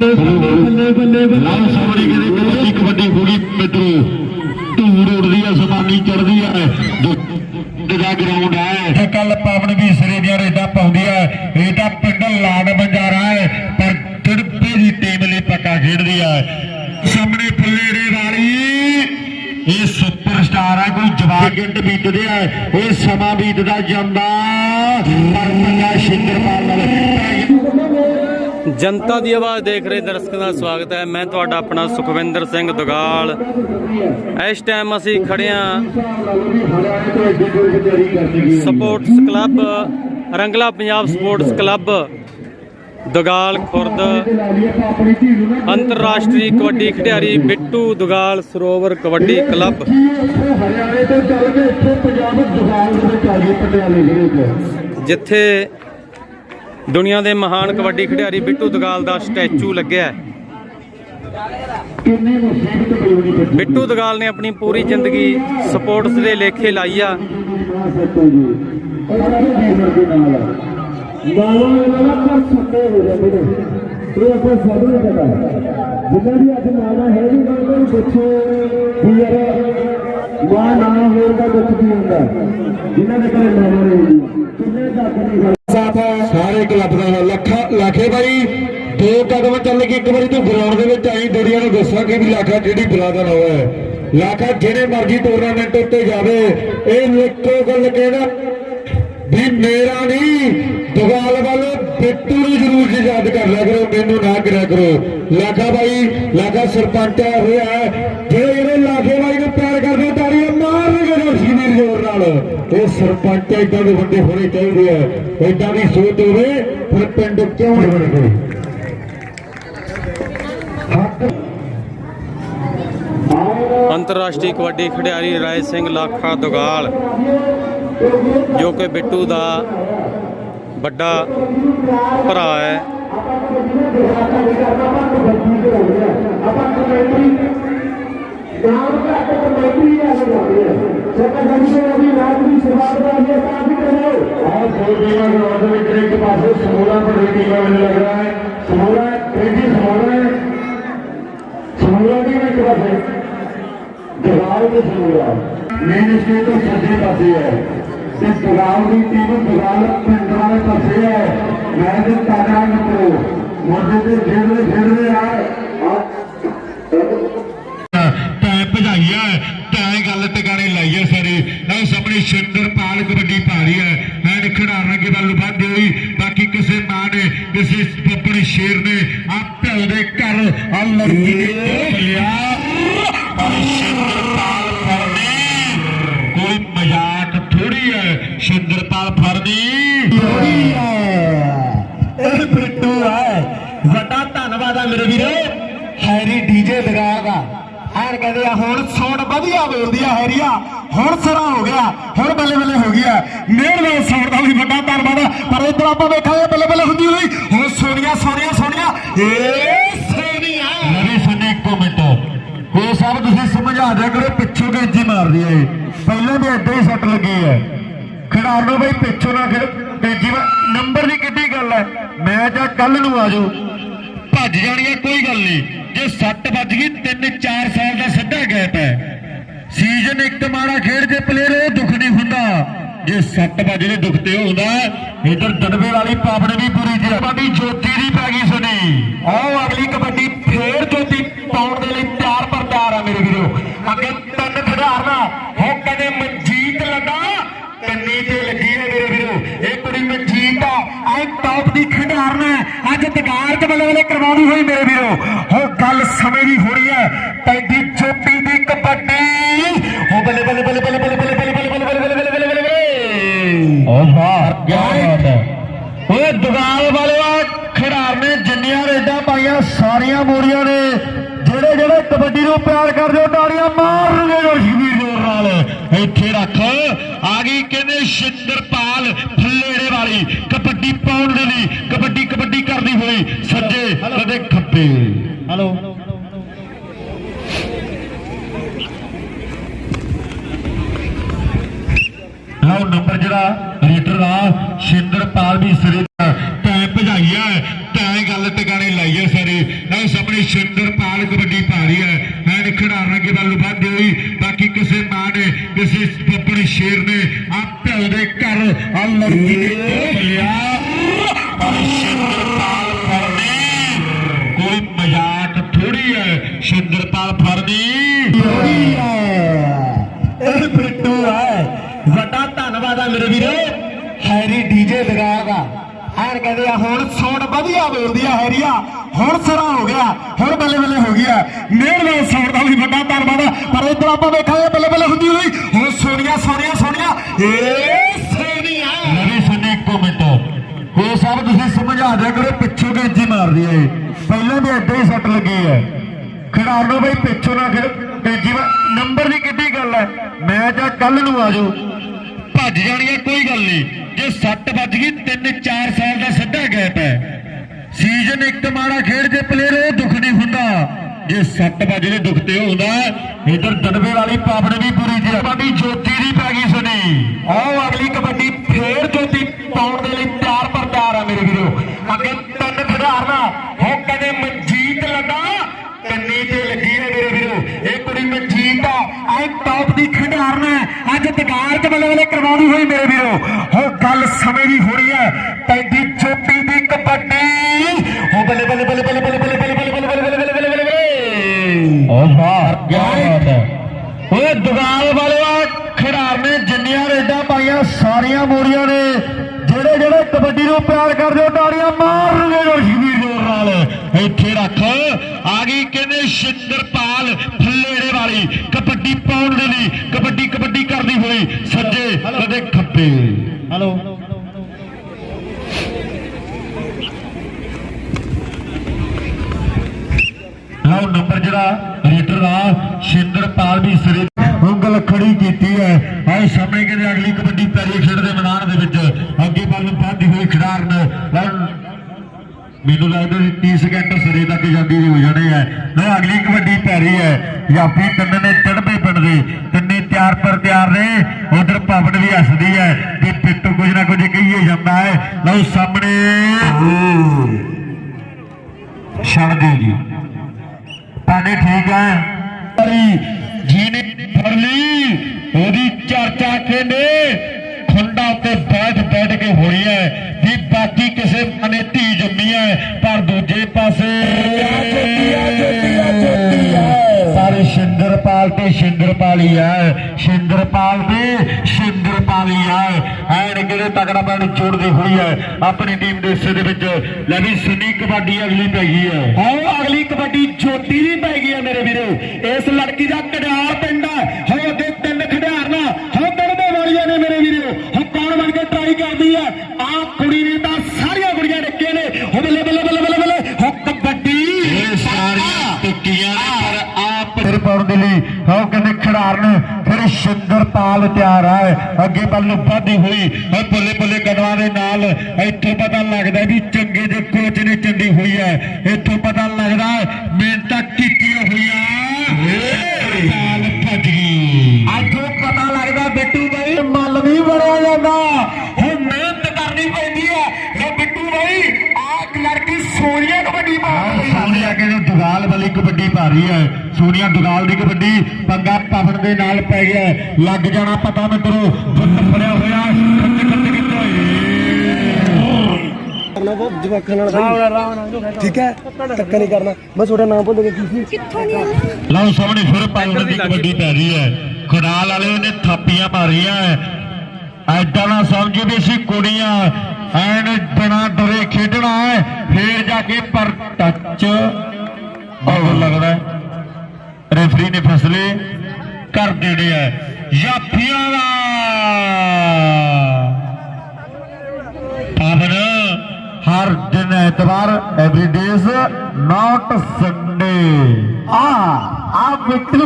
ਬੱਲੇ ਬੱਲੇ ਲਾਲ ਸੋਰੀ ਕਹਿੰਦੇ ਕਬੱਡੀ ਕਬੱਡੀ ਹੋ ਗਈ ਮਿੱਤਰੋ। ਧੂੜ ਉੜਦੀ ਆ, ਸਮਾਨੀ ਚੜਦੀ ਆ। ਜਿਹੜਾ ਗਰਾਊਂਡ ਹੈ ਤੇ ਕੱਲ ਪਾਵਨ ਵੀ ਸਿਰੇ ਦੀਆਂ ਰੇਡਾਂ ਪਾਉਂਦੀ ਹੈ ਇਹ ਤਾਂ ਪਿੰਡ ਲਾਡ ਬੰਜਾਰਾ ਹੈ, ਪਰ ਤੜਪੇ ਦੀ ਟੀਮ ਲਈ ਪੱਕਾ ਖੇਡਦੀ ਹੈ ਸਾਹਮਣੇ ਫੁੱਲੇੜੇ ਵਾਲੀ, ਇਹ ਸੁਪਰਸਟਾਰ ਹੈ ਕੋਈ ਜਵਾਬ ਗਿੰਟ ਬੀਤਦੇ ਆ। ਇਹ ਸਮਾਂ ਬੀਤਦਾ ਜਾਂਦਾ। ਪਰ ਪੰਗਾ ਸ਼ਿੰਦਰਪਾਲ ਨਾਲ। ਜਨਤਾ ਦੀ ਆਵਾਜ਼ ਦੇਖ ਰਹੇ ਦਰਸ਼ਕਾਂ ਦਾ ਸਵਾਗਤ ਹੈ। ਮੈਂ ਤੁਹਾਡਾ ਆਪਣਾ ਸੁਖਵਿੰਦਰ ਸਿੰਘ ਦੁਗਾਲ। ਇਸ ਟਾਈਮ ਅਸੀਂ ਖੜੇ ਹਾਂ sports club Rangla Punjab sports club Dugal Khurd ਅੰਤਰਰਾਸ਼ਟਰੀ ਕਬੱਡੀ ਖਿਡਾਰੀ ਬਿੱਟੂ ਦੁਗਾਲ ਸਰੋਵਰ ਕਬੱਡੀ ਕਲੱਬ ਹਰਿਆਣੇ ਤੋਂ ਚੱਲ ਕੇ ਇੱਥੇ ਪੰਜਾਬ ਦੁਕਾਨ ਦੇ ਵਿੱਚ ਆ ਗਏ ਪਟਿਆਲੇ ਜ਼ਿਲ੍ਹੇ 'ਚ ਜਿੱਥੇ ਦੁਨੀਆ ਦੇ ਮਹਾਨ ਕਬੱਡੀ ਖਿਡਾਰੀ ਬਿੱਟੂ ਦਗਾਲ ਦਾ ਸਟੈਚੂ ਲੱਗਿਆ ਹੈ। ਬਿੱਟੂ ਦਗਾਲ ਨੇ ਆਪਣੀ ਪੂਰੀ ਜ਼ਿੰਦਗੀ ਸਪੋਰਟਸ ਦੇ ਲੇਖੇ ਲਾਈ ਆ। ਇਹ ਆਪਾਂ ਸਭ ਨੂੰ ਪਤਾ ਜਿੰਨਾਂ ਦੀ ਅੱਜ ਮਾਵਾ ਹੈ ਵੀ ਉਹਨਾਂ ਨੂੰ ਪੁੱਛੋ ਵੀ ਯਾਰ ਮਾਂ ਨਾ ਹੋਣ ਦਾ ਦੁੱਖ ਕੀ ਹੁੰਦਾ? ਜਿਨ੍ਹਾਂ ਦੇ ਘਰੇ ਮਾਵਾ ਨਹੀਂ ਹੁੰਦੀ ਕਿੰਨੇ ਤੱਕ ਨਹੀਂ ਸਾਥ ਸਾਰੇ ਕਲੱਬ ਦਾ ਲੱਖਾ ਲਾਖੇ ਬਾਈ। ਦੋ ਕਦਮ ਚੱਲ ਕੇ ਇੱਕ ਵਾਰੀ ਤੂੰ ਗਰਾਊਂਡ ਦੇ ਵਿੱਚ ਆਈ ਦੁਨੀਆ ਨੂੰ ਦੱਸਾਂਗੇ ਵੀ ਲਾਖਾ ਜਿਹੜੀ ਬਰਾਦਰ ਹੋਇਆ ਲਾਖਾ ਜਿਹੜੇ ਮਰਜ਼ੀ ਟੂਰਨਾਮੈਂਟ ਉੱਤੇ ਜਾਵੇ ਇਹ ਇੱਕੋ ਗੱਲ ਕਹਿਣਾ ਵੀ ਮੇਰਾ ਨਹੀਂ, ਦਵਾਲ ਵੱਲ ਬਿੱਟੂ ਨੂੰ ਜ਼ਰੂਰ ਯਾਦ ਕਰ ਲਿਆ ਕਰੋ, ਮੈਨੂੰ ਨਾ ਕਰਿਆ ਕਰੋ। ਲਾਖਾ ਬਾਈ, ਲਾਖਾ ਸਰਪੰਚ ਆਇਆ ਹੋਇਆ ਹੈ ਜਿਹੜੇ ਜਿਹੜੇ ਲਾਖੇ ਬਾਈ ਨੂੰ ਪਿਆਰ ਕਰਦੇ ਤਾੜੀਆਂ ਮਾਰਨਗੇ ਰੋਸ਼ਨੀ ਦੀ ਜ਼ੋਰ ਨਾਲ ਇਹ ਸਰਪੰਚ ਇਦਾਂ ਦੇ ਬੰਦੇ ਹੋਣੇ ਚਾਹੀਦੇ ਆ। ਇਦਾਂ ਦੀ ਸੋਚ ਹੋਵੇ, ਫਿਰ ਪਿੰਡ ਕਿਉਂ ਨਹੀਂ ਬਣਦੇ? ਅੰਤਰਰਾਸ਼ਟਰੀ ਕਬੱਡੀ ਖਿਡਾਰੀ ਰਾਏ ਸਿੰਘ ਲਾਖਾ ਦੁਗਾਲ, ਜੋ ਕਿ ਬਿੱਟੂ ਦਾ ਵੱਡਾ ਭਰਾ ਹੈ। और दो टीमों के मध्य में एक पास समूला पर एक टीम में लग रहा है समूला एक ही समूला है समूला भी एक पास है दबाव में समूला मेन स्टेट तो सज्जे पासे है ਤੇ ਦਬਾਅ ਦੀ ਟੀਮ ਦਬਾਅ ਪਿੰਡ ਵਾਲੇ ਪਾਸੇ ਹੈ ਮੈਂ ਤੇ ਤਾਰਾ ਮਿੱਤਰੋ ਮੋਢੇ ਤੇ ਖੇਡਦੇ ਖੇਡਦੇ ਆ ਘਰ ਲਿਆ ਸ਼ਿੰਦਰਪਾਲ ਫਰਦੀ ਕੋਈ ਮਜ਼ਾਕ ਥੋੜੀ ਹੈ, ਸ਼ਿੰਦਰਪਾਲ ਫਰਦੀ ਥੋੜੀ ਹੈ। ਇਹ ਬਿੱਟੂ ਹੈ। ਵੱਡਾ ਧੰਨਵਾਦ ਆ ਮੇਰੇ ਵੀਰੇ। ਹੈਰੀ ਡੀਜੇ ਲਗਾ ਦਾ ਐਨ ਕਹਿੰਦੇ ਆ, ਹੁਣ ਸੌਂਡ ਵਧੀਆ ਬੋਲਦੀ ਆ ਹੈਰੀਆ ਹੁਣ ਸਰਾ ਹੋ ਗਿਆ। ਹੁਣ ਬੱਲੇ ਬੱਲੇ ਹੋ ਗਿਆ ਮਿਹਰਬਾਨ ਸੌਂਡ ਦਾ ਵੀ ਵੱਡਾ ਧੰਨਵਾਦ ਆ। ਪਰ ਇਧਰ ਆਪਾਂ ਵੇਖਾਂਗੇ ਬੱਲੇ ਬੱਲੇ ਹੁੰਦੀ ਹੋਈ। ਹੁਣ ਸੋਨੀਆ ਸੋਨੀਆ ਸੋਨੀਆ। ਏ ਸੋਨੀਆ ਸੁਣੀ ਇੱਕੋ ਮਿੰਟ। ਇਹ ਸਭ ਤੁਸੀਂ ਸਮਝਾ ਦਿਆ ਕਰੋ, ਪਿੱਛੋਂ ਗੇਜੀ ਮਾਰਦੀ ਏ ਪਹਿਲਾਂ ਵੀ ਏਦਾਂ ਹੀ ਸੱਟ ਲੱਗੀ ਹੈ। ਖਿਡਾਰ ਨੂੰ ਬਈ ਪਿੱਛੋਂ ਨਾ ਖੇਡ। ਤੇਜੀ ਨੰਬਰ ਦੀ ਕਿੱਡੀ ਗੱਲ ਹੈ। ਮੈਚ ਆ ਕੱਲ ਨੂੰ ਆਜੋ ਭੱਜ ਜਾਣੀ ਹੈ, ਕੋਈ ਗੱਲ ਨਹੀਂ। ਜੇ ਸੱਟ ਵੱਜ ਗਈ 3-4 ਸਾਲ ਦਾ ਸਿੱਧਾ ਗੈਪ ਹੈ। ਸੀਜ਼ਨ ਇੱਕ ਮਾੜਾ ਖੇਡ ਜੇ ਪਲੇਅਰ ਉਹ ਦੁੱਖ ਨਹੀਂ ਹੁੰਦਾ। ਜੇ ਸੱਟ ਵਜੇ ਦੇ ਦੁੱਖ ਤੇ ਹੁੰਦਾ, ਇਧਰ ਦੜਵੇ ਵਾਲੀ ਪਾਪੜੇ ਵੀ ਪੂਰੀ ਜੀ ਕਬੱਡੀ ਜੋਤੀ ਦੀ ਪੈ ਗਈ ਸੁਣੀ ਆਓ ਅਗਲੀ ਕਬੱਡੀ ਫੇਰ ਜੋਤੀ ਪਾਉਣ ਦੇ ਲਈ ਤਿਆਰ ਪਰਦਾਰ ਆ ਮੇਰੇ ਵੀਰੋ। ਅੱਗੇ ਤਿੰਨ ਖਿਡਾਰਨਾ ਹੋ ਕਦੇ ਮਨਜੀਤ ਲੱਗਾ। ਕੰਨੀ ਤੇ ਲੱਗੀ ਹੈ ਮੇਰੇ ਵੀਰੋ। ਇਹ ਕੁੜੀ ਮਨਜੀਤ ਆ। ਆਏ ਟੌਪ ਦੀ ਖਿਡਾਰਨਾ ਅੱਜ ਦਗਾਰ ਦੇ ਬੱਲੇ ਵਾਲੇ ਕਰਵਾਉਣੀ ਹੋਈ ਮੇਰੇ ਵੀਰੋ। ਉਹ ਗੱਲ ਸਮੇਂ ਦੀ ਹੋਣੀ ਹੈ। ਪੈਂਦੀ ਜੋਤੀ ਦੀ ਕਬੱਡੀ। ਹੋ ਬੱਲੇ ਬੱਲੇ ਬੱਲੇ ਬੱਲੇ ਬੱਲੇ ਬਾਤ ਓਏ ਦਗਾਲ ਵਾਲਿਆ ਖਿਡਾਰ ਨੇ ਜਿੰਨੀਆਂ ਰੇਡਾਂ ਪਾਈਆਂ ਸਾਰੀਆਂ ਮੋੜੀਆਂ ਨੇ। ਜਿਹੜੇ ਜਿਹੜੇ ਕਬੱਡੀ ਨੂੰ ਪਿਆਰ ਕਰਦੇ ਹੋ ਤਾੜੀਆਂ ਮਾਰਨਗੇ ਰੋਸ਼ਨੀ ਜ਼ੋਰ ਨਾਲ। ਇੱਥੇ ਰੱਖ ਆ ਗਈ ਕਹਿੰਦੇ ਸ਼ਿੰਦਰਪਾਲ ਫੱਲੇੜੇ ਵਾਲੀ। ਕਬੱਡੀ ਪਾਉਣ ਦੇ ਲਈ ਕਬੱਡੀ ਕਬੱਡੀ ਕਰਦੀ ਹੋਈ ਸੱਜੇ ਕਦੇ ਖੱਬੇ। ਹਲੋ ਲਓ ਨੰਬਰ ਜਿਹੜਾ ਲੀਡਰ ਦਾ ਸ਼ਿੰਦਰਪਾਲ ਵੀ ਸਿਰੇ ਦਾ ਟੈਪ ਭਜਾਈ ਗੱਲ ਟਿਕਾਣੇ ਲਾਈ ਹੈ ਸਾਰੀ। ਸਾਹਮਣੇ ਸ਼ਿੰਦਰਪਾਲ ਕਬੱਡੀ ਪਾ ਰਹੀ ਹੈ ਐਨ ਖਿਡਾਰਨ ਅੱਗੇ ਵੱਲ ਵੱਧਦੀ ਹੋਈ ਬਾਕੀ ਕਿਸੇ ਮਾਂ ਨੇ, ਕਿਸੇ ਬੱਬੜ ਸ਼ੇਰ ਨੇ ਆ ਭਿਓ ਦੇ ਘਰ ਆ ਲੜਕੀ ਨੇ ਲਿਆ। ਪਰ ਸ਼ਿੰਦਰਪਾਲ ਫੜਨੀ ਕੋਈ ਮਜ਼ਾਕ ਥੋੜੀ ਹੈ ਸ਼ਿੰਦਰਪਾਲ ਫੜਨੀ ਥੋੜੀ ਹੈ ਇਹ ਬਿੱਟੂ ਹੈ ਵੱਡਾ ਧੰਨਵਾਦ ਮੇਰੇ ਵੀਰੋ। ਹੈਰੀ ਡੀਜੇ ਲਗਾ ਐਨ ਕਹਿੰਦੇ ਆ, ਹੁਣ ਸਾਊਂਡ ਵਧੀਆ ਬੋਲਦੀ ਆ ਹੈਰੀਆ ਹੁਣ ਸਰਾ ਹੋ ਗਿਆ, ਹੁਣ ਬੱਲੇ ਬੱਲੇ ਹੋ ਗਿਆ। ਮਿਹਰਬਾਨ ਸਾਊਂਡ ਦਾ ਵੀ ਵੱਡਾ ਧੰਨਵਾਦ ਪਰ ਇਧਰ ਆਪਾਂ ਵੇਖਾਂਗੇ, ਬੱਲੇ ਬੱਲੇ ਹੁੰਦੀ ਹੋਈ। ਹੁਣ ਸੋਨੀਆ ਸੋਨੀਆ ਸੋਨੀਆ। ਏ ਸੋਨੀਆ। ਨਵੀਂ ਸੁਣੀ ਇੱਕੋ ਮਿੰਟ। ਕੋਈ ਸਭ ਤੁਸੀਂ ਸਮਝਾ ਦਿਆ ਕਰੋ, ਪਿੱਛੋਂ ਗੇਜੀ ਮਾਰਦੀ ਹੈ ਪਹਿਲਾਂ ਵੀ ਏਦਾਂ ਹੀ ਸੱਟ ਲੱਗੀ ਹੈ ਖਿਡਾਰ ਨੂੰ ਬਈ, ਪਿੱਛੋਂ ਨਾ ਖਿਡ ਗੇਜੀ ਨੰਬਰ ਦੀ ਕਿੱਡੀ ਗੱਲ ਹੈ ਮੈਚ ਆ ਕੱਲ ਨੂੰ ਆ ਜਾਓ। ਭੱਜ ਜਾਣੀ ਕੋਈ ਗੱਲ ਨਹੀਂ। ਜੇ ਸੱਟ ਵੱਜ ਗਈ 3-4 ਸਾਲ ਦਾ ਸਿੱਧਾ ਗੈਪ ਹੈ। ਸੀਜ਼ਨ ਇੱਕ ਮਾੜਾ ਖੇਡ, ਜੇ ਪਲੇਅਰ ਉਹ ਦੁੱਖ ਨਹੀਂ ਹੁੰਦਾ, ਜੇ ਸੱਟ ਵੱਜਦੇ ਦੁੱਖ ਤੇ ਹੁੰਦਾ, ਇਧਰ ਦਨਵੇ ਵਾਲੀ ਪਾਪੜ ਵੀ ਪੂਰੀ ਜੀ ਕਬੱਡੀ ਜੋਤੀ ਦੀ ਪੈ ਗਈ ਸੁਣੀ ਆਓ ਅਗਲੀ ਕਬੱਡੀ ਫੇਰ ਜੋਤੀ ਪਾਉਣ ਦੇ ਲਈ ਤਿਆਰ ਪਰ ਤਿਆਰ ਆ ਮੇਰੇ ਵੀਰੋ। ਅੱਗੇ ਤਿੰਨ ਖਿਡਾਰਨਾ ਹੋ ਕਦੇ ਮਨਜੀਤ ਲੱਗਾ। ਕੰਨੀ ਤੇ ਲੱਗੀ ਹੈ ਮੇਰੇ ਵੀਰੋ। ਇਹ ਕੁੜੀ ਮਨਜੀਤ ਆ। ਐ ਟੌਪ ਦੀ ਖਿਡਾਰਨ ਦਗਾਰ ਚ ਬੱਲੇ ਬੱਲੇ ਕਰਵਾਉਂਦੀ ਹੋਈ ਮੇਰੇ ਵੀਰੋ ਹੋ ਗੱਲ ਸਮੇਂ ਦੀ ਹੋ ਰਹੀ ਹੈ ਪੈਂਦੀ ਛੋਟੀ ਦੀ ਕਬੱਡੀ ਹੋ ਬੱਲੇ ਬੱਲੇ ਬੱਲੇ ਬੱਲੇ ਬੱਲੇ ਬੱਲੇ ਬੱਲੇ ਬੱਲੇ ਬੱਲੇ ਬੱਲੇ ਬੱਲੇ ਬੱਲੇ ਬੱਲੇ ਬੱਲੇ ਓ ਵਾਹ ਕੀ ਬਾਤ ਹੈ ਓਏ ਦੁਗਾਲ ਵਾਲਿਆ ਖਿਡਾਰ ਨੇ ਜਿੰਨੀਆਂ ਰੇਡਾਂ ਪਾਈਆਂ ਸਾਰੀਆਂ ਮੋੜੀਆਂ ਨੇ ਜਿਹੜੇ ਜਿਹੜੇ ਕਬੱਡੀ ਨੂੰ ਪਿਆਰ ਕਰਦੇ ਹੋ ਤਾੜੀਆਂ ਮਾਰਨਗੇ ਜੋਰ ਨਾਲ ਇੱਥੇ ਰੱਖ ਆ ਗਈ ਕਹਿੰਦੇ ਫੱਲੇੜੇ ਵਾਲੀ ਕਬੱਡੀ ਪਾਉਣ ਦੇ ਲਈ ਕਬੱਡੀ ਕਬੱਡੀ ਕਰਦੀ ਹੋਈ ਸੱਜੇ ਕਦੇ ਖੱਬੇ। ਹਲੋ ਲਓ ਨੰਬਰ ਜਿਹੜਾ ਰੀਡਰ ਦਾ ਸ਼ਿੰਦਰਪਾਲ ਵੀ ਸਿਰੇ ਉਂਗਲ ਖੜੀ ਕੀਤੀ ਹੈ। ਆਹ ਸਾਹਮਣੇ ਕਹਿੰਦੇ ਅਗਲੀ ਕਬੱਡੀ ਪੈਰੀ ਖੇਡ ਦੇ ਮੈਦਾਨ ਦੇ ਵਿੱਚ ਅੱਗੇ ਵੱਲ ਨੂੰ ਵੱਧਦੀ ਹੋਈ ਖਿਡਾਰਨ। ਮੈਨੂੰ ਲੱਗਦਾ ਸੀ 30 ਸਕਿੰਟ ਸਿਰੇ ਤੱਕ ਜਾਂਦੀ ਹੋ ਜਾਣੇ ਹੈ। ਲਓ ਅਗਲੀ ਕਬੱਡੀ ਪੈਰੀ ਹੈ। ਪੰਜਾਬੀ ਤਿੰਨ ਨੇ ਚੜ੍ਹਦੇ ਪਿੰਡ ਦੇ, ਤਿੰਨੇ ਤਿਆਰ ਪਰ ਤਿਆਰ ਨੇ। ਉਧਰ ਪਵਨ ਵੀ ਹੱਸਦੀ ਹੈ ਤੇ ਪਿੱਟੂ ਕੁਝ ਨਾ ਕੁਝ ਕਹੀਏ ਜਾਂਦਾ ਹੈ। ਲਓ ਸਾਹਮਣੇ। ਛੱਡ ਦਿਓ ਜੀ। ਪਾਣੀ ਠੀਕ ਹੈ। ਅਰੀ ਜਿਹਨੇ ਫੜ ਲਈ। ਉਹਦੀ ਚਰਚਾ ਕਹਿੰਦੇ ਖੁੰਡਾ ਉੱਤੇ ਬੈਠ ਬੈਠ ਕੇ ਹੋਈ ਹੈ। ਵੀ ਬਾਕੀ ਕਿਸੇ ਮਨੇ ਧੀ ਜੰਮੀ ਹੈ ਪਰ ਦੂਜੇ ਪਾਸੇ ਸਾਰੇ ਸ਼ਿੰਦਰਪਾਲ ਤੇ ਸ਼ਿੰਦਰਪਾਲੀ ਹੈ ਸ਼ਿੰਦਰਪਾਲ ਤੇ ਸ਼ਿੰਦਰਪਾਲੀ ਹੈ ਐਨ ਕਿਹੜੇ ਤਕੜਾ ਬੈਠ ਜੋੜਦੀ ਹੋਈ ਹੈ ਆਪਣੀ ਟੀਮ ਦੇ ਹਿੱਸੇ ਦੇ ਵਿੱਚ। ਲੈ ਵੀ ਸੁਨੀ ਕਬੱਡੀ ਅਗਲੀ ਪੈ ਗਈ ਹੈ ਆਓ ਅਗਲੀ ਕਬੱਡੀ ਜੋਤੀ ਦੀ ਪੈ ਗਈ ਹੈ ਮੇਰੇ ਵੀਰੋ। ਇਸ ਲੜਕੀ ਦਾ ਕੜਿਆਲ ਪਿੰਡ ਹੈ ਹੋ, ਅੱਗੇ ਤਿੰਨ ਖਿਡਾਰਨਾ। ਹੋ ਦੜਦੇ ਵਾਲੀਆਂ ਨੇ ਮੇਰੇ ਵੀਰੋ। ਹੁਣ ਕੌਣ ਬਣ ਕੇ ਟਰਾਈ ਕਰਦੀ ਹੈ ਕੁੜੀ ਨੇ ਤਾਂ ਸਾਰੀਆਂ ਕੁੜੀਆਂ ਨੇ। ਹੋ ਬੱਲੇ ਬੱਲੇ ਬੱਲੇ ਬੱਲੇ ਬੱਲੇ ਹੋ ਕਬੱਡੀ ਇਹ ਸਾਰੀਆਂ ਟੁੱਟੀਆਂ ਨੇ ਪਰ ਆਪ ਫਿਰ ਪਾਉਣ ਦੇ ਲਈ ਉਹ ਕਹਿੰਦੇ ਖਿਡਾਰਨ ਫਿਰ ਸ਼ਿੰਦਰਪਾਲ ਤਿਆਰ ਹੈ ਅੱਗੇ ਵੱਲ ਨੂੰ ਵਧਦੀ ਹੋਈ ਉਹ ਬੱਲੇ ਬੱਲੇ ਕਦਮਾਂ ਦੇ ਨਾਲ ਇੱਥੋਂ ਪਤਾ ਲੱਗਦਾ ਵੀ ਚੰਗੇ ਦੇ ਕੋਚ ਨੇ ਚੰਡੀ ਹੋਈ ਹੈ। ਇੱਥੋਂ ਪਤਾ ਲੱਗਦਾ ਮਿਹਨਤਾਂ ਕੀਤੀਆਂ ਹੋਈਆਂ। ਸ਼ਿੰਦਰਪਾਲ ਭੱਜ ਗਈ। ਅੱਗੋਂ ਪਤਾ ਲੱਗਦਾ ਬਿੱਟੂ ਬਾਈ। ਮੱਲ ਨਹੀਂ ਬਣਿਆ ਜਾਂਦਾ ਹੁਣ ਮਿਹਨਤ ਕਰਨੀ ਪੈਂਦੀ ਹੈ ਲੋ ਬਿੱਟੂ ਬਾਈ ਲੜਕੀ ਸੋਨੀਆ ਕਬੱਡੀ ਪਾ ਰਹੀ ਹੈ। ਸੋਨੀਆ ਕਹਿੰਦੇ ਦੁਗਾਲ ਵਾਲੀ ਕਬੱਡੀ ਪਾ ਰਹੀ ਹੈ। ਸੋਨੀਆ ਦੁਗਾਲ ਦੀ ਕਬੱਡੀ ਪੰਗਾ ਪਵਨ ਦੇ ਨਾਲ ਪੈ ਗਿਆ। ਲੱਗ ਜਾਣਾ ਪਤਾ ਮਿੱਤਰੋ ਗੁੱਟ ਫੜਿਆ ਹੋਇਆ ਖੱਟ ਖੱਟ ਕੀਤਾ ਕਰਨਾ ਬਹੁਤ ਜਵਾਕਾਂ ਨਾਲ ਠੀਕ ਹੈ? ਧੱਕਾ ਨਹੀਂ ਕਰਨਾ। ਮੈਂ ਤੁਹਾਡਾ ਨਾਮ ਭੁੱਲ ਗਿਆ ਕੀ ਸੀ? ਲਓ ਸਾਹਮਣੇ ਫਿਰ ਪਾਉਣ ਦੀ ਕਬੱਡੀ ਪੈ ਰਹੀ ਹੈ। ਖੁਡਾਲ ਵਾਲੇ ਨੇ ਥਾਪੀਆਂ ਮਾਰੀਆਂ ਐਦਾਂ ਨਾ ਸਮਝੀ ਵੀ ਸੀ ਕੁੜੀਆਂ ਐਨ ਬਣਾ ਡਰੇ ਖੇਡਣਾ ਹੈ, ਫੇਰ ਜਾ ਕੇ ਪਰ ਟੱਚ। ਬਹੁਤ ਲੱਗਦਾ ਰੈਫਰੀ ਨੇ ਫਸਲੇ ਕਰ ਦੇਣੇ ਹੈ ਜਾਫੀਆਂ ਦਾ। ਪਾਵਨ, ਹਰ ਦਿਨ ਐਤਵਾਰ ਐਵਰੀ ਡੇਜ਼ ਨਾਟ ਸੰਡੇ ਆ ਆ ਬਿੱਟੂ,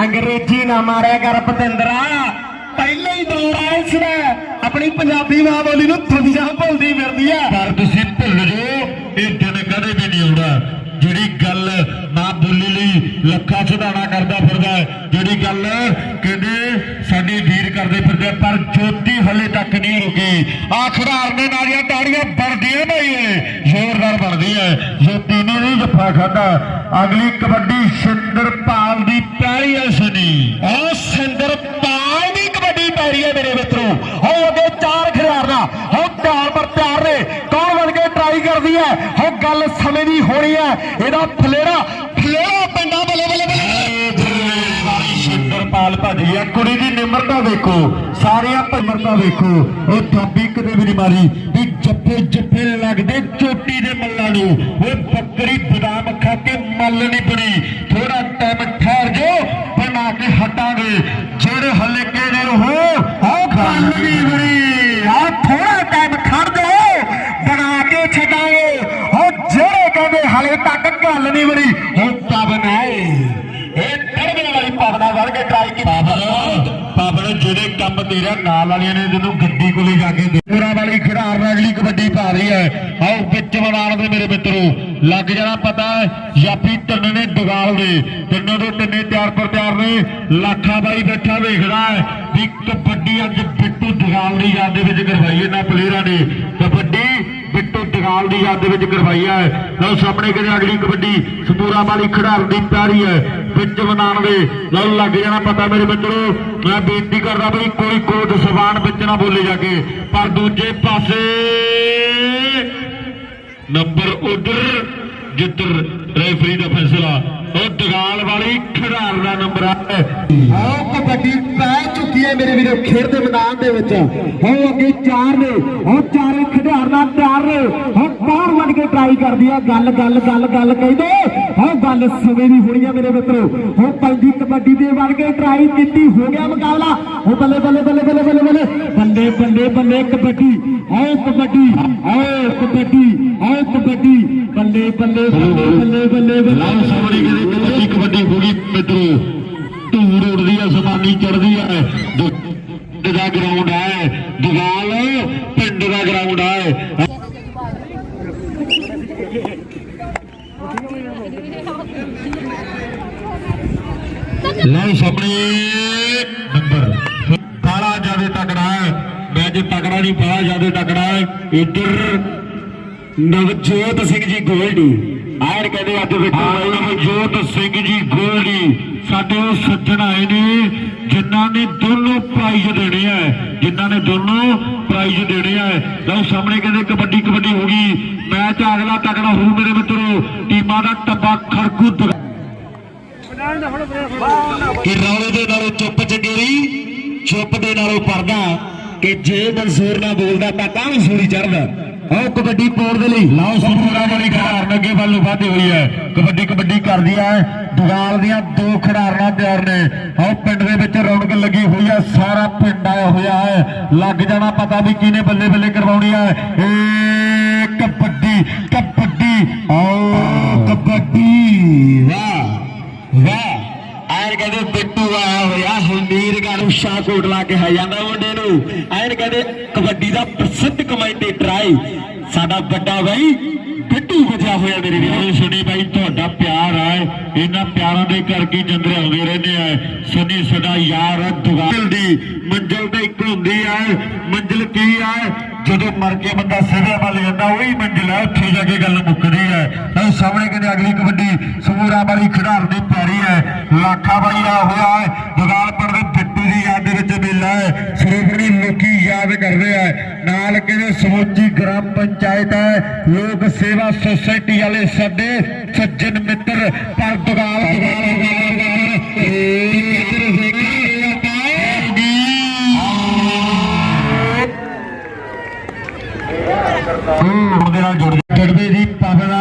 ਅੰਗਰੇਜ਼ੀ ਨਾ ਮਾਰਿਆ ਕਰ, ਪਤਿੰਦਰਾ। ਪਹਿਲੇ ਹੀ ਦੌਰ ਆਇਆ ਇਸ ਦਾ ਆਪਣੀ ਪੰਜਾਬੀ ਮਾਂ ਬੋਲੀ ਨੂੰ ਦੁਨੀਆ ਭੁੱਲਦੀ ਫਿਰਦੀ ਆ। ਪਰ ਤੁਸੀਂ ਭੁੱਲ ਜਾਓ ਇਹ ਦਿਨ ਕਦੇ ਵੀ ਨਹੀਂ ਆਉਣਾ ਜਿਹੜੀ ਗੱਲ ਮਾਂ ਬੋਲੀ ਲਈ ਲੱਖਾਂ ਸੁਧਾਣਾ ਕਰਦਾ ਫਿਰਦਾ ਜਿਹੜੀ ਗੱਲ ਕਹਿੰਦੇ ਸਾਡੀ ਵੀਰ ਕਰਦੇ ਫਿਰਦੇ ਪਰ ਜੋਤੀ ਹਲੇ ਤੱਕ ਨਹੀਂ ਰੁਕੀ। ਆ ਖਿਡਾਰ ਨੇ ਨਾਲੀਆਂ ਤਾੜੀਆਂ ਬਣਦੀਆਂ ਬਈਏ ਜ਼ੋਰਦਾਰ ਬਣਦੀ ਹੈ ਜੋਤੀ ਨੇ ਨਹੀਂ ਜੱਫਾ ਖਾਦਾ ਅਗਲੀ ਕਬੱਡੀ ਸਿੰਦਰਪਾਲ ਦੀ ਪੈਰੀ ਹੈ ਸਨੀ ਉਹ ਸਿੰਦਰਪਾਲ ਦੀ ਪੈ ਰਹੀ ਹੈ ਮੇਰੇ ਮਿੱਤਰੋ। ਹੋ ਅੱਗੇ ਚਾਰ ਖਿਡਾਰਨਾ ਹੋ ਧਿਆਨ ਪਰ ਪਿਆਰ ਨੇ। ਕੌਣ ਬਣ ਕੇ ਟਰਾਈ ਕਰਦੀ ਹੈ? ਹੋ ਗੱਲ ਸਮੇਂ ਦੀ ਹੋਣੀ ਹੈ। ਇਹਦਾ ਫਲੇਰਾ ਫਲੇਰਾ ਪਿੰਡਾਂ ਬੱਲੇ ਬੱਲੇ ਬੱਲੇ ਭਾਜੀ ਆ ਕੁੜੀ ਦੀ ਨਿਮਰਤਾ ਵੇਖੋ। ਸਾਰਿਆਂ ਨਿਮਰਤਾ ਵੇਖੋ। ਉਹ ਥਾਪੀ ਕਦੇ ਵੀ ਨਹੀਂ ਮਾਰੀ। ਵੀ ਜੱਫੇ ਜੱਫੇ ਲੱਗਦੇ ਚੋਟੀ ਦੇ ਮੱਲਾਂ ਨੂੰ। ਉਹ ਬੱਕਰੀ ਬਦਾਮ ਖਾ ਕੇ ਮੱਲ ਨਹੀਂ ਬਣੀ। ਥੋੜਾ ਟਾਈਮ ਠਹਿਰ ਜੋ ਬਣਾ ਕੇ ਹਟਾਂਗੇ ਜਿਹੜੇ ਹਲਕੇ ਨੇ ਉਹ ਆਹ ਗੱਲ ਨਹੀਂ ਬਣੀ ਆ ਥੋੜਾ ਟਾਈਮ ਖੜ ਜਾਓ ਬਣਾ ਕੇ ਛੱਡਾਂਗੇ ਹੋ ਜਿਹੜੇ ਕਹਿੰਦੇ ਹਲੇ ਤੱਕ ਗੱਲ ਨਹੀਂ ਬਣੀ ਹੁਣ ਪਵਨ ਆਏ ਇਹ ਤੜਵੇ ਵਾਲੀ ਪਵਨਾ ਵੜ ਕੇ ਟਰਾਈ ਕੀਤੀ। ਪਾਪੜ? ਜਿਹੜੇ ਕੰਮ ਤੇਰਾ ਨਾਲ ਵਾਲਿਆਂ ਨੇ ਤੈਨੂੰ ਗੱਡੀ ਕੋਲੇ ਜਾ ਕੇ ਪੂਰਾ ਵਾਲੀ ਖਿਡਾਰ ਨਾਲ ਅਗਲੀ ਕਬੱਡੀ ਪਾ ਰਹੀ ਹੈ। ਆਓ ਵਿੱਚ ਬਣਾਉਣ ਦੇ ਮੇਰੇ ਮਿੱਤਰੋ ਲੱਗ ਜਾਣਾ ਪਤਾ ਹੈ ਜਾਪੀ ਤਿੰਨ ਨੇ ਦਗਾਲ ਦੇ। ਤਿੰਨੋਂ ਦੇ ਤਿੰਨੇ ਤਿਆਰ ਪਰ ਤਿਆਰ ਨੇ। ਲੱਖਾ ਬਾਈ ਬੈਠਾ ਵੇਖਦਾ ਹੈ ਵੀ ਕਬੱਡੀ ਅੱਜ ਬਿੱਟੂ ਦਗਾਲ ਦੀ ਯਾਦ ਦੇ ਵਿੱਚ ਕਰਵਾਈ ਇਹਨਾਂ ਪਲੇਅਰਾਂ ਨੇ। ਕਬੱਡੀ ਬਿੱਟੂ ਦੀ ਯਾਦ ਦੇ ਵਿੱਚ ਕਰਵਾਈ ਹੈ। ਲਓ ਸਾਹਮਣੇ ਕਿਹਦੇ ਅਗਲੀ ਕਬੱਡੀ ਸਪੂਰਾ ਵਾਲੀ ਖਿਡਾਰ ਦੀ ਪਿਆਰੀ ਹੈ। ਵਿੱਚ ਬਣਾਉਣ ਦੇ ਲਓ ਲੱਗ ਜਾਣਾ ਪਤਾ ਮੇਰੇ ਮਿੱਤਰੋ। ਮੈਂ ਬੇਨਤੀ ਕਰਦਾ ਬਈ ਕੋਈ ਕੋਟ ਸਵਾਨ ਵਿੱਚ ਨਾ ਬੋਲੇ ਜਾ ਕੇ ਪਰ ਦੂਜੇ ਪਾਸੇ ਨੰਬਰ ਉਧਰ ਜਿੱਧਰ ਰੈਫਰੀ ਦਾ ਫੈਸਲਾ। ਉਹ ਦਗਾਲ ਵਾਲੀ ਖਿਡਾਰ ਦਾ ਨੰਬਰ ਹੈ ਆਓ ਕਬੱਡੀ ਪੈ ਚੁੱਕੀ ਹੈ ਮੇਰੇ ਵੀਰੋ, ਖੇਡ ਦੇ ਮੈਦਾਨ ਦੇ ਵਿੱਚ। ਹੋ ਅੱਗੇ ਚਾਰ ਨੇ ਹੋ ਚਾਰੇ ਖਿਡਾਰਨਾ ਤਿਆਰ ਨੇ ਹੋ ਬਾਹਰ ਵੱਢ ਕੇ ਟਰਾਈ ਕਰਦੀ ਆ ਗੱਲ ਗੱਲ ਗੱਲ ਗੱਲ ਕਹਿੰਦੇ ਹੋ ਗੱਲ ਸਮੇਂ ਦੀ ਹੋਣੀ ਆ ਮੇਰੇ ਮਿੱਤਰੋ ਹੋ ਪੈਂਦੀ ਕਬੱਡੀ ਦੇ ਵੱਢ ਕੇ ਟਰਾਈ ਕੀਤੀ ਹੋ ਗਿਆ ਮੁਕਾਬਲਾ ਹੋ ਬੱਲੇ ਬੱਲੇ ਬੱਲੇ ਬੱਲੇ ਬੱਲੇ ਬੱਲੇ ਬੱਲੇ ਬੱਲੇ ਬੱਲੇ ਕਬੱਡੀ ਹੋ ਕਬੱਡੀ ਹੋ ਕਬੱਡੀ ਹੋ ਕਬੱਡੀ ਬੱਲੇ ਬੱਲੇ ਬੱਲੇ ਬੱਲੇ ਬੱਲੇ ਬੱਲੇ ਲਾਲ ਸਾਹਮਣੇ ਕਹਿੰਦੇ ਕਬੱਡੀ ਕਬੱਡੀ ਹੋ ਗਈ ਮਿੱਤਰੋ ਧੂੜ ਉੜਦੀ ਆ ਸਮਾਨੀ ਚੜਦੀ ਆ ਪਿੰਡ ਦਾ ਗਰਾਊਂਡ ਹੈ ਦਗਾਲ ਪਿੰਡ ਦਾ ਗਰਾਊਂਡ ਹੈ ਲਓ ਸਾਹਮਣੇ ਨੰਬਰ। ਬਾਲਾ ਜ਼ਿਆਦਾ ਤਕੜਾ ਹੈ। ਮੈਂ ਮੈਚ ਤਕੜਾ ਨਹੀਂ, ਬਾਲਾ ਜ਼ਿਆਦਾ ਤਕੜਾ ਹੈ। ਇੱਧਰ ਨਵਜੋਤ ਸਿੰਘ ਜੀ ਗੋਲਡੀ। ਆਇਰ ਕਹਿੰਦੇ ਅੱਜ ਵਿੱਚ ਨਵਜੋਤ ਸਿੰਘ ਜੀ ਗੋਲਡੀ। ਸਾਡੇ ਉਹ ਸੱਜਣ ਆਏ ਨੇ, ਜਿਨ੍ਹਾਂ ਨੇ ਦੋਨੋਂ ਪ੍ਰਾਈਜ਼ ਦੇਣੇ ਆ। ਜਿਨ੍ਹਾਂ ਨੇ ਦੋਨੋਂ ਪ੍ਰਾਈਜ਼ ਦੇਣੇ ਆ। ਲਓ ਸਾਹਮਣੇ ਕਹਿੰਦੇ ਕਬੱਡੀ ਕਬੱਡੀ ਹੋ ਗਈ। ਮੈਚ ਅਗਲਾ ਤਕੜਾ ਹੋਊ ਮੇਰੇ ਮਿੱਤਰੋ। ਟੀਮਾਂ ਦਾ ਟੱਬਾ ਖੜਕੂ ਕਿ ਰੌਲੇ ਦੇ ਨਾਲੋਂ ਚੁੱਪ ਚੰਗੇਰੀ, ਚੁੱਪ ਦੇ ਨਾਲੋਂ ਪਰਦਾ। ਕਿ ਜੇ ਮਨਸੂਰ ਨਾ ਬੋਲਦਾ ਤਾਂ ਤਾਂ ਵੀ ਸੂਰੀ ਚੜਦਾ ਉਹ ਕਬੱਡੀ ਪਾਉਣ ਦੇ ਲਈ। ਲਾਓ ਸਪੂਰਾ ਵਾਲੀ ਖਿਡਾਰਨ ਅੱਗੇ ਵੱਲ ਨੂੰ ਵਧੀ ਹੋਈ ਹੈ। ਕਬੱਡੀ ਕਬੱਡੀ ਕਰਦੀ ਹੈ। ਦੁਗਾਲ ਦੀਆਂ ਦੋ ਖਿਡਾਰਨਾਂ ਤਿਆਰ ਨੇ। ਉਹ ਪਿੰਡ ਦੇ ਵਿੱਚ ਰੌਣਕ ਲੱਗੀ ਹੋਈ ਹੈ। ਸਾਰਾ ਪਿੰਡ ਆਇਆ ਹੋਇਆ ਹੈ। ਲੱਗ ਜਾਣਾ ਪਤਾ ਵੀ ਕਿਹਨੇ ਬੱਲੇ ਬੱਲੇ ਕਰਵਾਉਣੀ ਹੈ। ਏ ਕਬੱਡੀ ਕਬੱਡੀ। ਓ ਕਬੱਡੀ। ਵਾਹ। ਆਇਰ ਕਹਿੰਦੇ ਬਿੱਟੂ ਆਇਆ ਹੋਇਆ ਹਮੀਰਗੜ੍ਹ ਉਸ਼ਾ ਕੋਟ ਲਾ ਕੇ ਹੈ ਜਾਂਦਾ ਮੁੰਡੇ ਨੂੰ। ਆਇਰ ਕਹਿੰਦੇ ਕਬੱਡੀ ਦਾ ਪ੍ਰਸਿੱਧ ਕਮੈਂਟੇਟਰ ਆਈ ਸਾਡਾ ਵੱਡਾ ਬਾਈ ਬਿੱਟੂ ਵਜਿਆ ਹੋਇਆ ਮੇਰੇ ਵੀਰੋ। ਸੁਣੀ ਬਾਈ ਤੁਹਾਡਾ ਪਿਆਰ ਹੈ। ਇਹਨਾਂ ਪਿਆਰਾਂ ਦੇ ਕਰਕੇ ਜੰਦਰੇ ਆਉਂਦੇ ਰਹਿੰਦੇ ਆ। ਸੁਣੀ ਸਾਡਾ ਯਾਰ ਦੁਗਾਲ ਦੀ ਮੰਜ਼ਲ ਤਾਂ ਇੱਕ ਹੁੰਦੀ ਹੈ ਮੰਜ਼ਲ ਕੀ ਹੈ ਜਦੋਂ ਮਰ ਕੇ ਬੰਦਾ ਸਿੱਧੇ ਵੱਲ ਜਾਂਦਾ, ਉਹੀ ਮੰਜ਼ਿਲ ਹੈ ਉੱਥੇ ਜਾ ਕੇ ਗੱਲ ਮੁੱਕਦੀ ਹੈ ਤਾਂ ਸਾਹਮਣੇ ਕਹਿੰਦੇ ਅਗਲੀ ਕਬੱਡੀ ਸਮੂਰਾ ਵਾਲੀ ਖਿਡਾਰ ਦੀ ਪਿਆਰੀ ਹੈ ਲਾਖਾ ਬਾਈ ਆ ਹੋਇਆ ਹੈ ਦੁਗਾਲਪੁਰ ਦੇ ਬਿੱਟੂ ਦੀ ਯਾਦ ਦੇ ਵਿੱਚ ਮੇਲਾ ਹੈ ਸਰੋਵਰੀ ਲੋਕੀ ਯਾਦ ਕਰਦੇ ਆ। ਨਾਲ ਕਹਿੰਦੇ ਸਮੁੱਚੀ ਗ੍ਰਾਮ ਪੰਚਾਇਤ ਹੈ ਲੋਕ ਸੇਵਾ ਸੁਸਾਇਟੀ ਵਾਲੇ ਸਾਡੇ ਸੱਜਣ ਮਿੱਤਰ, ਪਰ ਦੁਗਾਲ ਦੁਗਾਲ ਦੁਗਾਲ ਉਹਦੇ ਨਾਲ ਜੁੜ ਗੜਵੇ ਦੀ ਪਾਵਨਾ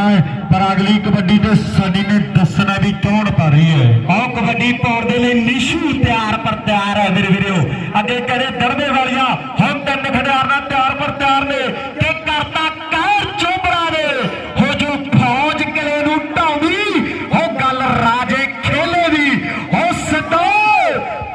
ਪਰ ਅਗਲੀ ਕਬੱਡੀ ਤੇ ਸਨੀ ਨੇ ਦੱਸਣਾ ਵੀ ਕੌਣ ਪਾ ਰਹੀ ਹੈ। ਆਓ ਕਬੱਡੀ ਪਾਉਣ ਦੇ ਲਈ ਨਿਸ਼ੂ ਤਿਆਰ ਪਰ ਤਿਆਰ ਹੈ ਮੇਰੇ ਵੀਰੋ। ਅੱਗੇ ਕਰੇ ਦਰਦੇ ਵਾਲੀਆਂ ਹੁਣ ਤਿੰਨ ਖਿਡਾਰਨਾ ਤਿਆਰ ਪਰ ਤਿਆਰ ਨੇ ਤੇ ਕਰਤਾ ਕਹਿਰ ਚੋਬਰਾ ਨੇ ਹੋ ਜੋ ਫੌਜ ਕਿਲੇ ਨੂੰ ਢਾਉਂਦੀ ਹੋ ਗੱਲ ਰਾਜੇ ਖੇਲੇ ਦੀ ਹੋ ਸਦੋ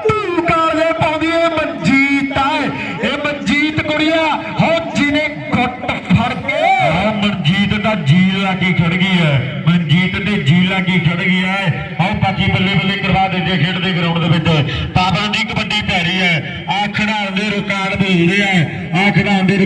ਤੂੰ ਕਾਲੇ ਪਾਉਂਦੀ ਏ ਮਨਜੀਤ ਹੈ ਇਹ ਮਨਜੀਤ ਕੁੜੀਆ ਹੋ ਜਿਹਨੇ ਗੁੱਟ ਫੜ ਕੇ ਆਹ ਮਨਜੀਤ ਦਾ ਜੀ ਲਾ ਕੇ ਖੜ ਗਈ ਹੈ ਮਨਜੀਤ ਦੇ ਜੀ ਲਾ ਕੇ ਖੜ ਗਈ ਹੈ ਆਓ ਬਾਕੀ ਬੱਲੇ ਬੱਲੇ ਕਰਵਾ ਦਿੰਦੇ ਖੇਡ ਦੇ ਗਰਾਊਂਡ ਦੇ ਵਿੱਚ ਪਾਬੰਦੀ ਕਬੱਡੀ ਪੈ ਰਹੀ ਹੈ ਆ ਖਿਡਾਰਨ ਦੇ ਰੁਕਾ ਬੋਲਦੇ ਆ ਆ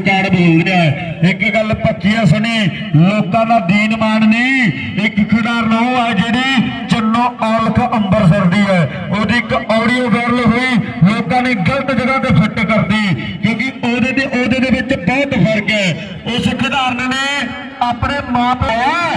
ਖਿਡਾਉਣ ਦੇ ਰਿਕਾਰਡ ਇੱਕ ਗੱਲ ਪੱਕੀ ਆ ਸੁਣੀ, ਲੋਕਾਂ ਦਾ ਦੀਨ ਮਾਨ ਨਹੀਂ, ਇੱਕ ਖਿਡਾਰਨ ਉਹ ਆ ਜਿਹੜੀ ਚੰਨੋ ਔਲਖ ਅੰਬਰਸਰ ਦੀ ਹੈ। ਉਹਦੀ ਇੱਕ ਆਡੀਓ ਵਾਇਰਲ ਹੋਈ, ਲੋਕਾਂ ਨੇ ਗਲਤ ਜਗ੍ਹਾ ਤੇ ਫਿੱਟ ਕਰਦੀ ਕਿਉਂਕਿ ਉਹਦੇ ਤੇ ਉਹਦੇ ਦੇ ਵਿੱਚ ਬਹੁਤ ਫ਼ਰਕ ਹੈ। ਉਸ ਖਿਡਾਰਨ ਨੇ ਆਪਣੇ ਮਾਂ ਪਿਓ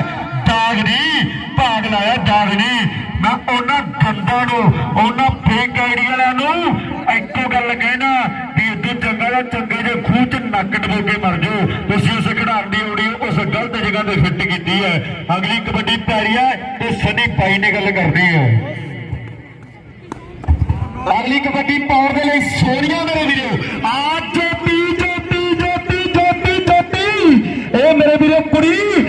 'ਚ ਕੇ ਮਰ ਜਾਓ। ਤੁਸੀਂ ਉਸ ਖਿਡਾਰਨ ਦੀ ਆਡੀਓ ਉਸ ਗਲਤ ਜਗ੍ਹਾ ਤੇ ਫਿੱਟ ਕੀਤੀ ਹੈ। ਅਗਲੀ ਕਬੱਡੀ ਪੈਰੀ ਹੈ ਤੇ ਸਨੀ ਪਾਈ ਨੇ ਗੱਲ ਕਰਨੀ ਹੈ। ਅਗਲੀ ਕਬੱਡੀ ਪਾਉਣ ਦੇ ਲਈ ਸੋਨੀਆ ਮੇਰੇ ਵੀਰੋ। ਆ ਜੋਤੀ ਜੋਤੀ ਜੋਤੀ ਜੋਤੀ ਜੋਤੀ ਇਹ ਮੇਰੇ ਵੀਰੋ ਕੁੜੀ।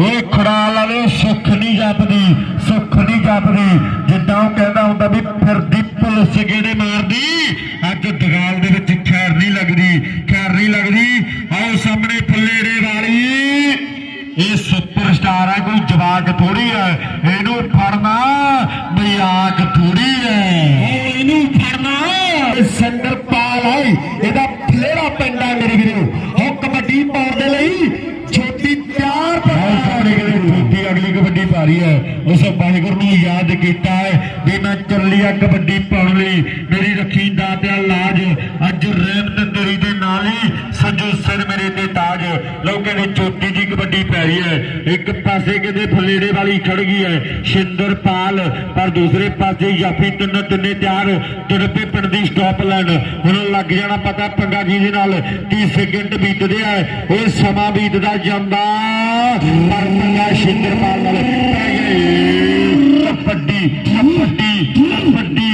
ਓਏ ਖੜਾਲ ਵਾਲਿਓ ਸੁੱਖ ਨਹੀਂ ਜਪਦੀ ਸੁੱਖ ਨਹੀਂ ਜਪਦੀ। ਜਿੱਦਾਂ ਉਹ ਕਹਿੰਦਾ ਹੁੰਦਾ ਵੀ ਫਿਰਦੀ ਪੁਲਿਸ ਗੇੜੇ ਮਾਰਦੀ ਅੱਜ ਦਗਾਲ ਦੇ ਵਿੱਚ ਖੈਰ ਨਹੀਂ ਲੱਗਦੀ ਖੈਰ ਨਹੀਂ ਲੱਗਦੀ। ਆਓ ਸਾਹਮਣੇ ਪੱਲੇੜੇ ਵਾਲੀ। ਇਹ ਸੁਪਰਸਟਾਰ ਹੈ ਕੋਈ ਜਵਾਕ ਥੋੜੀ ਹੈ ਇਹਨੂੰ ਫੜਨਾ ਮਜ਼ਾਕ ਥੋੜੀ ਹੈ ਇਹਨੂੰ ਫੜਨਾ। ਇਹ ਸੰਦਰਪਾਲ ਹੈ ਇਹਦਾ ਫਲੇਰਾ ਪਿੰਡ ਹੈ ਮੇਰੇ ਵੀਰੋ ਹੋ ਕਬੱਡੀ ਪਾਉਣ ਦੇ ਲਈ ਛੋਟੀ ਤਿਆਰ ਸਾਹਮਣੇ ਕਿਤੇ ਛੋਟੀ ਅਗਲੀ ਹੈ। ਉਸ ਵਾਹਿਗੁਰੂ ਨੂੰ ਯਾਦ ਕੀਤਾ ਹੈ ਵੀ ਮੈਂ ਚੱਲੀ ਆ ਕਬੱਡੀ ਪਾਉਣ ਲਈ। ਮੇਰੀ ਰੱਖੀ ਦਾਤਿਆ ਲਾਜ ਅੱਜ ਰਹਿਮਤ ਤੇਰੀ ਦੇ ਨਾਲ ਹੀ। ਸਜੂ ਸਿਰ ਮੇਰੇ ਤੇ ਤਾਜ। ਲੋਕਾਂ ਨੇ ਪੈ ਰਹੀ ਹੈ। ਇੱਕ ਪਾਸੇ ਕਿਤੇ ਫਲੇੜੇ ਵਾਲੀ ਖੜ ਗਈ ਹੈ। ਸ਼ਿੰਦਰਪਾਲ ਪਰ ਦੂਸਰੇ ਪਾਸੇ ਯਾਫੀ ਤਿੰਨ ਤਿੰਨੇ ਤਿਆਰ ਤੜਪੇ ਪਿੰਡ ਦੀ ਸਟਾਪ ਲਾਈਨ ਹੁਣ ਲੱਗ ਜਾਣਾ ਪਤਾ ਪੰਗਾ ਜੀ ਦੇ ਨਾਲ। 30 ਸੈਕਿੰਡ ਬੀਤਦੇ ਆ। ਇਹ ਸਮਾਂ ਬੀਤਦਾ ਜਾਂਦਾ। ਪਰ ਪੰਗਾ ਸ਼ਿੰਦਰਪਾਲ ਨਾਲ ਪੈ ਗਈ ਕਬੱਡੀ ਕਬੱਡੀ ਕਬੱਡੀ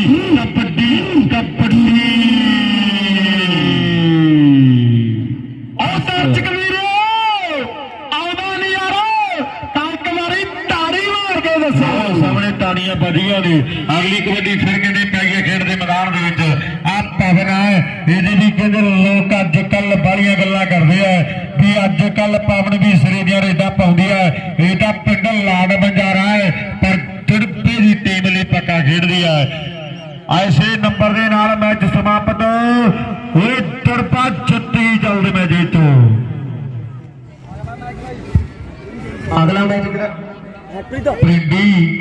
ਤਾੜੀਆਂ ਵੱਜੀਆਂ ਨੇ। ਅਗਲੀ ਕਬੱਡੀ ਫਿਰ ਕਹਿੰਦੇ ਪੈ ਗਿਆ ਖੇਡ ਦੇ ਮੈਦਾਨ ਦੇ ਵਿੱਚ। ਆ ਪਵਨ ਹੈ ਇਹਦੇ ਵੀ ਕਹਿੰਦੇ ਲੋਕ ਅੱਜ ਕੱਲ ਬਾਲੀਆਂ ਗੱਲਾਂ ਕਰਦੇ ਆ ਵੀ ਅੱਜ ਕੱਲ ਪਵਨ ਵੀ ਸਿਰੇ ਦੀਆਂ ਰੇਡਾਂ ਪਾਉਂਦੀ ਹੈ। ਇਹ ਤਾਂ ਪਿੰਡ ਲਾਡ ਬੰਜਾਰਾ ਹੈ ਪਰ ਤਿੜਪੇ ਦੀ ਟੀਮ ਲਈ ਪੱਕਾ ਖੇਡਦੀ ਹੈ। ਐਸੇ ਨੰਬਰ ਦੇ ਨਾਲ ਮੈਚ ਸਮਾਪਤ। ਇਹ ਤੜਪਾ ਛੱਤੀ ਚੱਲਦੇ ਮੈਚ ਤੋਂ ਅਗਲਾ ਮੈਚ ਕਿਹੜਾ? ਹੈਪੀ ਦਾ ਪਿੰਡੀ।